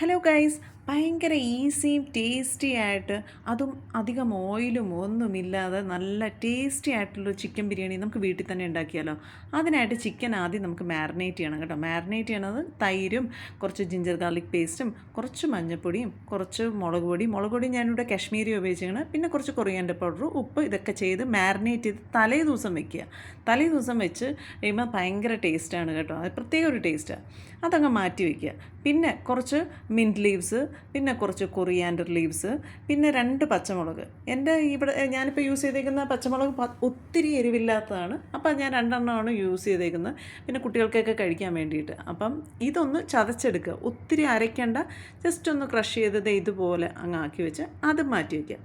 Hello guys ഭയങ്കര ഈസിയും tasty ആയിട്ട് അതും അധികം ഓയിലും ഒന്നുമില്ലാതെ നല്ല ടേസ്റ്റി ആയിട്ടുള്ള ചിക്കൻ ബിരിയാണി നമുക്ക് വീട്ടിൽ തന്നെ ഉണ്ടാക്കിയാലോ? അതിനായിട്ട് ചിക്കൻ ആദ്യം നമുക്ക് മാരിനേറ്റ് ചെയ്യണം കേട്ടോ. മാരിനേറ്റ് ചെയ്യണത് തൈരും കുറച്ച് ജിഞ്ചർ ഗാർലിക് പേസ്റ്റും കുറച്ച് മഞ്ഞൾപ്പൊടിയും കുറച്ച് മുളക് പൊടി. മുളക് പൊടി ഞാനിവിടെ കശ്മീരി ഉപയോഗിച്ചാണ് പിന്നെ കുറച്ച് കൊറിയാന്റെ പൗഡർ ഉപ്പ് ഇതൊക്കെ ചെയ്ത് മാരിനേറ്റ് ചെയ്ത് തലേ ദിവസം വെക്കുക. തലേ ദിവസം വെച്ച് കഴിയുമ്പോൾ ഭയങ്കര ടേസ്റ്റാണ് കേട്ടോ. അത് പ്രത്യേക ഒരു ടേസ്റ്റാണ് അതങ്ങ് മാറ്റി വയ്ക്കുക. പിന്നെ കുറച്ച് മിന്റ് ലീവ്സ് പിന്നെ കുറച്ച് കൊറിയാൻഡർ ലീവ്സ് പിന്നെ രണ്ട് പച്ചമുളക്. എന്റെ ഇവിടെ ഞാനിപ്പോൾ യൂസ് ചെയ്തേക്കുന്ന പച്ചമുളക് ഒത്തിരി എരിവില്ലാത്തതാണ്. അപ്പോൾ ഞാൻ രണ്ടെണ്ണമാണ് യൂസ് ചെയ്തേക്കുന്നത്. പിന്നെ കുട്ടികൾക്കൊക്കെ കഴിക്കാൻ വേണ്ടിയിട്ട്. അപ്പം ഇതൊന്ന് ചതച്ചെടുക്കുക. ഒത്തിരി അരയ്ക്കേണ്ട. ജസ്റ്റ് ഒന്ന് ക്രഷ് ചെയ്തത് ഇതുപോലെ അങ്ങ് ആക്കി വെച്ച് അത് മാറ്റി വയ്ക്കുക.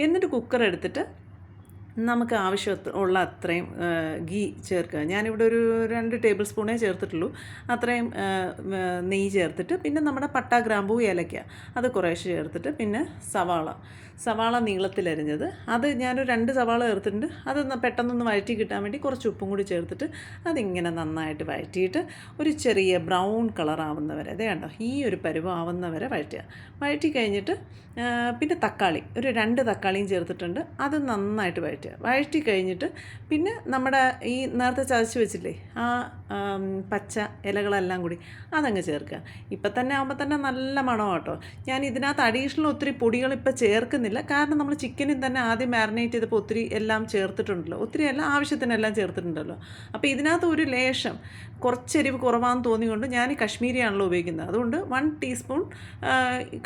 എന്നിട്ട് കുക്കർ എടുത്തിട്ട് നമുക്ക് ആവശ്യമുള്ള അത്രയും ഗീ ചേർക്കുക. ഞാനിവിടെ ഒരു രണ്ട് ടേബിൾ സ്പൂണേ ചേർത്തിട്ടുള്ളൂ. അത്രയും നെയ്യ് ചേർത്തിട്ട് പിന്നെ നമ്മുടെ പട്ട ഗ്രാമ്പൂ ഏലക്ക അത് കുറേശ്ശെ ചേർത്തിട്ട് പിന്നെ സവാള. സവാള നീളത്തിലരിഞ്ഞത്. അത് ഞാനൊരു രണ്ട് സവാള ചേർത്തിട്ടുണ്ട്. അത് പെട്ടെന്നൊന്ന് വഴറ്റി കിട്ടാൻ വേണ്ടി കുറച്ച് ഉപ്പും കൂടി ചേർത്തിട്ട് അതിങ്ങനെ നന്നായിട്ട് വഴറ്റിയിട്ട് ഒരു ചെറിയ ബ്രൗൺ കളർ ആവുന്നവരെ അതേ കണ്ടോ? ഈ ഒരു പരുവം ആവുന്നവരെ വഴറ്റുക. വഴറ്റി കഴിഞ്ഞിട്ട് പിന്നെ തക്കാളി. ഒരു രണ്ട് തക്കാളിയും ചേർത്തിട്ടുണ്ട്. അത് നന്നായിട്ട് വഴറ്റുക. വഴറ്റി കഴിഞ്ഞിട്ട് പിന്നെ നമ്മുടെ ഈ നേരത്തെ ചതച്ച് വെച്ചില്ലേ ആ പച്ച ഇലകളെല്ലാം കൂടി അതങ്ങ് ചേർക്കുക. ഇപ്പം തന്നെ ആകുമ്പോൾ തന്നെ നല്ല മണം കേട്ടോ. ഞാൻ ഇതിനകത്ത് അഡീഷണൽ ഒത്തിരി പൊടികൾ ഇപ്പം ചേർക്കുന്നില്ല. കാരണം നമ്മൾ ചിക്കനിൽ തന്നെ ആദ്യം മാരിനേറ്റ് ചെയ്തപ്പോൾ ഒത്തിരി എല്ലാം ചേർത്തിട്ടുണ്ടല്ലോ. ഒത്തിരി എല്ലാം ആവശ്യത്തിനെല്ലാം ചേർത്തിട്ടുണ്ടല്ലോ. അപ്പോൾ ഇതിനകത്ത് ഒരു ലേശം കുറച്ചെരിവ് കുറവാണെന്ന് തോന്നിക്കൊണ്ട് ഞാൻ കശ്മീരിയാണല്ലോ ഉപയോഗിക്കുന്നത്. അതുകൊണ്ട് വൺ ടീസ്പൂൺ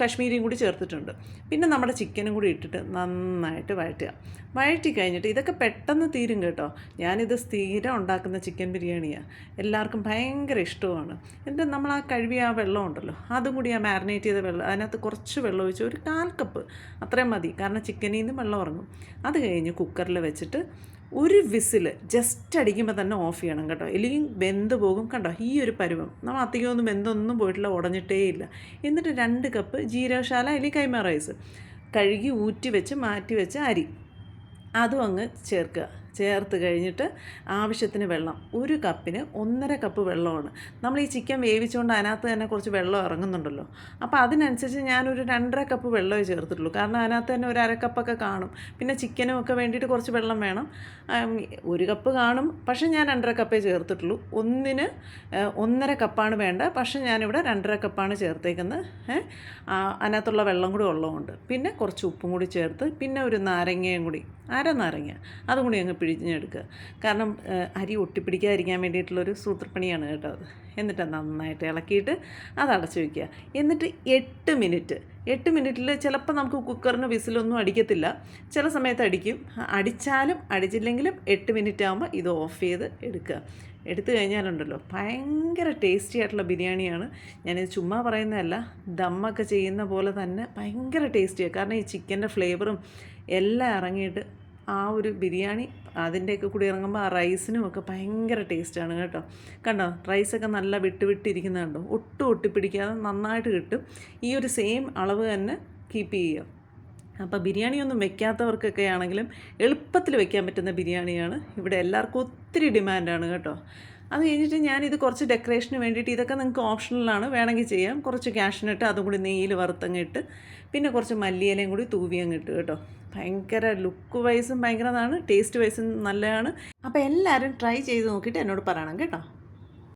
കശ്മീരിയും കൂടി ചേർത്തിട്ടുണ്ട്. പിന്നെ നമ്മുടെ ചിക്കനും കൂടി ഇട്ടിട്ട് നന്നായിട്ട് വഴറ്റുക. വഴറ്റി കഴിഞ്ഞിട്ട് ഇതൊക്കെ പെട്ടെന്ന് തീരും കേട്ടോ. ഞാനിത് സ്ഥിരം ഉണ്ടാക്കുന്ന ചിക്കൻ ബിരിയാണിയാണ് എല്ലാവർക്കും ഭയങ്കര ഇഷ്ടമാണ് എന്നിട്ട് നമ്മൾ ആ കഴുകിയ ആ വെള്ളം ഉണ്ടല്ലോ അതും കൂടി ആ മാരിനേറ്റ് ചെയ്ത വെള്ളം അതിനകത്ത് കുറച്ച് വെള്ളം ഒഴിച്ച് ഒരു കാൽ കപ്പ് അത്രയും മതി കാരണം ചിക്കനിൽ നിന്ന് വെള്ളം ഇറങ്ങും അത് കഴിഞ്ഞ് കുക്കറിൽ വെച്ചിട്ട് ഒരു വിസിൽ ജസ്റ്റ് അടിക്കുമ്പോൾ തന്നെ ഓഫ് ചെയ്യണം കേട്ടോ. ഇല്ലെങ്കിൽ വെന്ത് പോകും. കണ്ടോ ഈ ഒരു പരുവം. നമ്മൾ അധികമൊന്നും വെന്തൊന്നും പോയിട്ടില്ല ഉടഞ്ഞിട്ടേ ഇല്ല. എന്നിട്ട് രണ്ട് കപ്പ് ജീരകശാല അല്ലെങ്കിൽ കൈമ റൈസ് കഴുകി ഊറ്റി വെച്ച് മാറ്റി വെച്ച് അരി. അതും അങ്ങ് ചേർക്കുക. ചേർത്ത് കഴിഞ്ഞിട്ട് ആവശ്യത്തിന് വെള്ളം. ഒരു കപ്പിന് ഒന്നര കപ്പ് വെള്ളമാണ്. നമ്മൾ ഈ ചിക്കൻ വേവിച്ചുകൊണ്ട് അതിനകത്ത് തന്നെ കുറച്ച് വെള്ളം ഇറങ്ങുന്നുണ്ടല്ലോ. അപ്പോൾ അതിനനുസരിച്ച് ഞാനൊരു രണ്ടര കപ്പ് വെള്ളമേ ചേർത്തിട്ടുള്ളൂ. കാരണം അതിനകത്ത് തന്നെ ഒരു അരക്കപ്പൊക്കെ കാണും. പിന്നെ ചിക്കനും ഒക്കെ വേണ്ടിയിട്ട് കുറച്ച് വെള്ളം വേണം. ഒരു കപ്പ് കാണും. പക്ഷേ ഞാൻ രണ്ടര കപ്പേ ചേർത്തിട്ടുള്ളൂ. ഒന്നിന് ഒന്നര കപ്പാണ് വേണ്ട പക്ഷേ ഞാനിവിടെ രണ്ടര കപ്പാണ് ചേർത്തേക്കുന്നത്. അതിനകത്തുള്ള വെള്ളം കൂടി ഉള്ളതുകൊണ്ട്. പിന്നെ കുറച്ച് ഉപ്പും കൂടി ചേർത്ത് പിന്നെ ഒരു നാരങ്ങയും കൂടി. അര നാരങ്ങ. അതും കൂടി അങ്ങ് പിഴിഞ്ഞെടുക്കുക. കാരണം അരി ഒട്ടിപ്പിടിക്കാതിരിക്കാൻ വേണ്ടിയിട്ടുള്ളൊരു സൂത്രപ്പണിയാണ് കേട്ടോ അത്. എന്നിട്ട് നന്നായിട്ട് ഇളക്കിയിട്ട് അത് അടച്ചു വയ്ക്കുക എന്നിട്ട് എട്ട് മിനിറ്റ് എട്ട് മിനിറ്റിൽ ചിലപ്പോൾ നമുക്ക് കുക്കറിന് വിസിലൊന്നും അടിക്കത്തില്ല. ചില സമയത്ത് അടിക്കും. അടിച്ചാലും അടിച്ചില്ലെങ്കിലും എട്ട് മിനിറ്റ് ആകുമ്പോൾ ഇത് ഓഫ് ചെയ്ത് എടുക്കുക. എടുത്തു കഴിഞ്ഞാലുണ്ടല്ലോ ഭയങ്കര ടേസ്റ്റി ആയിട്ടുള്ള ബിരിയാണിയാണ്. ഞാനിത് ചുമ്മാ പറയുന്നതല്ല ദമ്മൊക്കെ ചെയ്യുന്ന പോലെ തന്നെ ഭയങ്കര ടേസ്റ്റിയാണ് കാരണം ഈ ചിക്കന്റെ ഫ്ലേവറും എല്ലാം ഇറങ്ങിയിട്ട് ആ ഒരു ബിരിയാണി അതിന്റെയൊക്കെ കൂടി ഇറങ്ങുമ്പോൾ ആ റൈസിനും ഒക്കെ ഭയങ്കര ടേസ്റ്റാണ് കേട്ടോ. കണ്ടോ? റൈസൊക്കെ നല്ല വിട്ട് വിട്ടിരിക്കുന്നത് കണ്ടോ? ഒട്ടും ഒട്ടിപ്പിടിക്കാതെ നന്നായിട്ട് കിട്ടും. ഈ ഒരു സെയിം അളവ് തന്നെ കീപ്പ് ചെയ്യുക. അപ്പോൾ ബിരിയാണിയൊന്നും വെക്കാത്തവർക്കൊക്കെ ആണെങ്കിലും എളുപ്പത്തിൽ വെക്കാൻ പറ്റുന്ന ബിരിയാണിയാണ്. ഇവിടെ എല്ലാവർക്കും ഒത്തിരി ഡിമാൻഡാണ് കേട്ടോ. അത് കഴിഞ്ഞിട്ട് ഞാനിത് കുറച്ച് ഡെക്കറേഷന് വേണ്ടിയിട്ട് ഇതൊക്കെ നിങ്ങൾക്ക് ഓപ്ഷണലാണ് വേണമെങ്കിൽ ചെയ്യാം. കുറച്ച് ക്യാഷിനിട്ട് അതും കൂടി നെയ്യിൽ വറുത്തങ്ങിട്ട് പിന്നെ കുറച്ച് മല്ലിയിലയും കൂടി തൂവി അങ്ങ് ഇട്ട് കേട്ടോ. ഭയങ്കര ലുക്ക് വൈസും ഭയങ്കരതാണ് ടേസ്റ്റ് വൈസും നല്ലതാണ്. അപ്പോൾ എല്ലാവരും ട്രൈ ചെയ്ത് നോക്കിയിട്ട് എന്നോട് പറയണം കേട്ടോ.